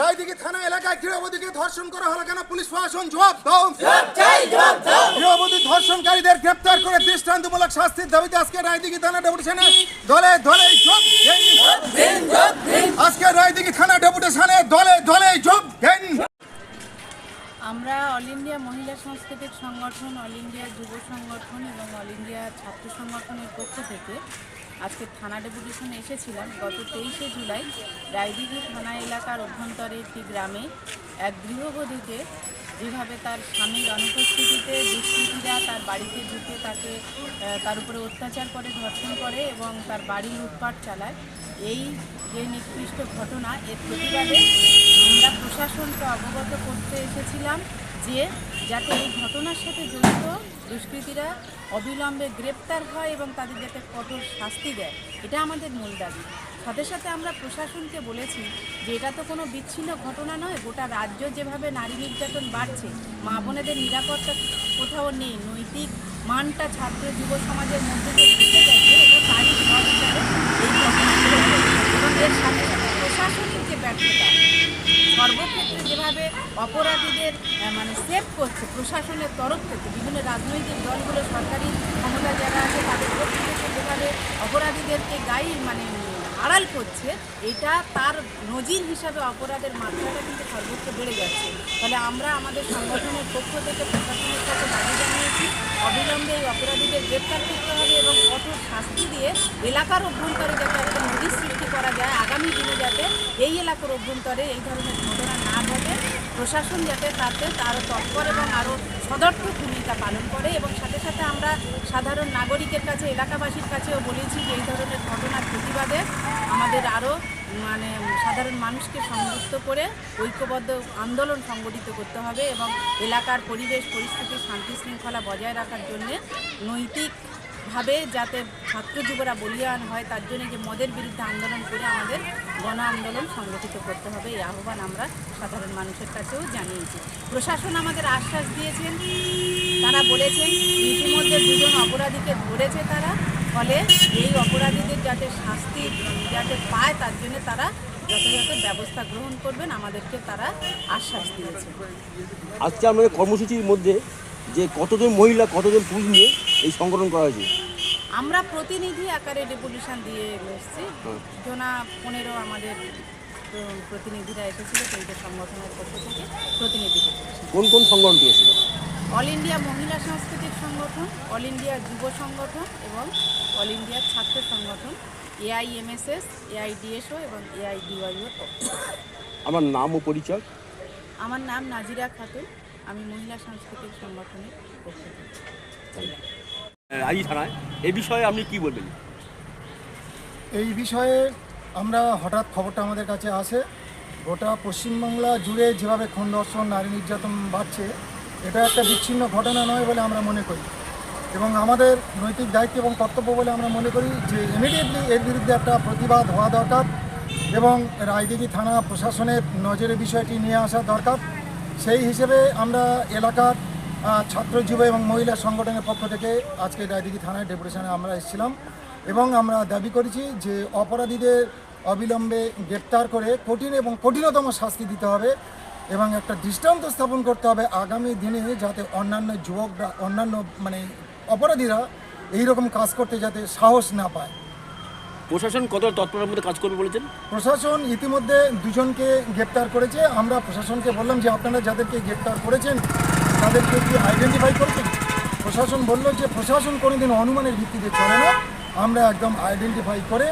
রায়দিঘি থানা এলাকায় গৃহবধূকে ধর্ষণ করা হলো কেন? পুলিশ প্রশাসন জবাব দাও। গৃহবধূ ধর্ষণকারীদের গ্রেপ্তার করে দৃষ্টান্তমূলক শাস্তির দাবিতে আজকে রায়দিঘি থানা ডেপুটেশনে দলে দলে। আজকে রায়দিঘি থানা ডেপুটেশনে দলে দলে যোগ দেন। আমরা অল ইন্ডিয়া মহিলা সাংস্কৃতিক সংগঠন অল ইন্ডিয়া যুব সংগঠন এবং অল ইন্ডিয়া ছাত্র সংগঠনের পক্ষ থেকে আজকে থানা ডেপুটেশনে এসেছিলাম গত তেইশে জুলাই রায়দিঘি থানা এলাকার অভ্যন্তরে একটি গ্রামে এক গৃহবধূকে যেভাবে তার স্বামীর অনুপস্থিতিতে দুষ্কৃতীরা তার বাড়িতে ঢুকে তাকে তার উপরে অত্যাচার করে, ধর্ষণ করে এবং তার বাড়ি লুটপাট চালায়। এই যে নিকৃষ্ট ঘটনা, এর প্রতিবাদে আমরা প্রশাসনকে অবগত করতে এসেছিলাম। যে যাতে এই ঘটনার সাথে জড়িত দুষ্কৃতীরা অবিলম্বে গ্রেপ্তার হয় এবং তাদের যাতে কঠোর শাস্তি দেয়, এটা আমাদের মূল দাবি। সাথে সাথে আমরা প্রশাসনকে বলেছি যে এটা তো কোনো বিচ্ছিন্ন ঘটনা নয়, গোটা রাজ্য যেভাবে নারী নির্যাতন বাড়ছে, মা বোনেদের নিরাপত্তা কোথাও নেই, নৈতিক মানটা ছাত্র যুব সমাজের মধ্যে প্রশাসনিক যে ব্যর্থতা সর্বক্ষেত্রে যেভাবে অপরাধীদের মানে সেভ করছে প্রশাসনের তরফ থেকে, বিভিন্ন রাজনৈতিক দলগুলো, সরকারি ক্ষমতা যারা আছে, তাদের থেকে যেভাবে অপরাধীদেরকে গাই মানে আড়াল করছে, এটা তার নজির হিসাবে অপরাধের মাত্রাটা কিন্তু সর্বোচ্চ বেড়ে যাচ্ছে। ফলে আমরা আমাদের সংগঠনের পক্ষ থেকে প্রশাসনের কাছে দাবি জানিয়েছি, অবিলম্বে এই অপরাধীদের গ্রেপ্তার করতে হবে এবং কঠোর শাস্তি দিয়ে এলাকার অভ্যন্তরে যাতে একটা নদীর সৃষ্টি করা যায়, আগামী দিনে এই এলাকার অভ্যন্তরে এই ধরনের ঘটনা না ঘটে। প্রশাসন যাতে তাতে আরও তৎপর এবং আরও সদর্থক ভূমিকা পালন করে এবং সাথে সাথে আমরা সাধারণ নাগরিকের কাছে, এলাকাবাসীর কাছেও বলেছি যে এই ধরনের ঘটনার প্রতিবাদে আমাদের আরও মানে সাধারণ মানুষকে সংযুক্ত করে ঐক্যবদ্ধ আন্দোলন সংগঠিত করতে হবে এবং এলাকার পরিবেশ, পরিস্থিতি, শান্তি শৃঙ্খলা বজায় রাখার জন্যে নৈতিকভাবে যাতে ছাত্র যুবরা বলিয়ান হয়, তার জন্য যে মদের বিরুদ্ধে আন্দোলন করে আমাদের গণ আন্দোলন সংগঠিত করতে হবে, এই আহ্বান আমরা সাধারণ মানুষের কাছেও জানিয়েছি। প্রশাসন আমাদের আশ্বাস দিয়েছেন, তারা বলেছেন, ইতিমধ্যে দুজন অপরাধীকে ধরেছে তারা, ফলে এই অপরাধীদের যাতে শাস্তি যাতে পায়, তার জন্য তারা যথাযথ ব্যবস্থা গ্রহণ করবেন আমাদেরকে তারা আশ্বাস দিয়েছে আজকে আমাদের কর্মসূচির মধ্যে যে কতজন মহিলা কতজন পুরুষ নিয়ে এই সংগঠন করা হয়েছে? আমরা প্রতিনিধি আকারে ডেপুটেশন দিয়ে এসেছি। জনা পনেরো আমাদের প্রতিনিধিরা এসেছিল সেইটা সংগঠনের পক্ষ থেকে প্রতিনিধি কোন কোন সংগঠন দিয়েছিল অল ইন্ডিয়া মহিলা সাংস্কৃতিক সংগঠন অল ইন্ডিয়া যুব সংগঠন এবং অল ইন্ডিয়া ছাত্র সংগঠন এআইএমএসএস এআইডিএসও এবং এআইডিওয়াইও আমার নাম ও পরিচয়? আমার নাম নাজিরা খাতুন। আমি মহিলা সাংস্কৃতিক সংগঠনের পক্ষ থানায়। এই বিষয়ে আপনি কি বলবেন? এই বিষয়ে আমরা হঠাৎ খবরটা আমাদের কাছে আসে। গোটা পশ্চিমবাংলা জুড়ে যেভাবে খুন ধর্ষণ নারী নির্যাতন বাড়ছে এটা একটা বিচ্ছিন্ন ঘটনা নয় বলে আমরা মনে করি। এবং আমাদের নৈতিক দায়িত্ব এবং কর্তব্য বলে আমরা মনে করি যে ইমিডিয়েটলি এর বিরুদ্ধে একটা প্রতিবাদ হওয়া দরকার এবং রায়দিঘি থানা প্রশাসনের নজরে বিষয়টি নিয়ে আসা দরকার। সেই হিসেবে আমরা এলাকার ছাত্র যুব এবং মহিলা সংগঠনের পক্ষ থেকে আজকে রায়দিঘি থানায় ডেপুটেশনে আমরা এসেছিলাম এবং আমরা দাবি করেছি যে অপরাধীদের অবিলম্বে গ্রেপ্তার করে কঠিন এবং কঠিনতম শাস্তি দিতে হবে এবং একটা দৃষ্টান্ত স্থাপন করতে হবে আগামী দিনে যাতে অন্যান্য যুবকরা, অন্যান্য মানে অপরাধীরা এই রকম কাজ করতে যাতে সাহস না পায়। প্রশাসন কত তৎপরের মধ্যে কাজ করবে বলেছেন? প্রশাসন ইতিমধ্যে দুজনকে গ্রেপ্তার করেছে। আমরা প্রশাসনকে বললাম যে আপনারা যাদেরকে গ্রেপ্তার করেছেন তাদেরকে কি আইডেন্টিফাই করেছেন? প্রশাসন বলল যে প্রশাসন কোনোদিন অনুমানের ভিত্তিতে চলে না। আমরা একদম আইডেন্টিফাই করে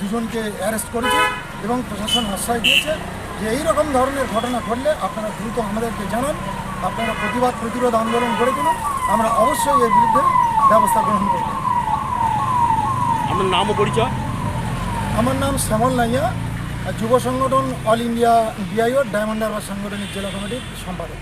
দুজনকে অ্যারেস্ট করেছি এবং প্রশাসন আশ্বাস দিয়েছে যে এই রকম ধরনের ঘটনা ঘটলে আপনারা দ্রুত আমাদেরকে জানান। আপনারা প্রতিবাদ প্রতিরোধ আন্দোলন করে তুলুন। আমরা অবশ্যই এর বিরুদ্ধে ব্যবস্থা গ্রহণ করব। আপনার নাম ও পরিচয়? আমার নাম শ্যামল নাইয়া যুব সংগঠন All India BIO, Diamond Harbour সাংগঠনিক জেলা কমিটির সম্পাদক।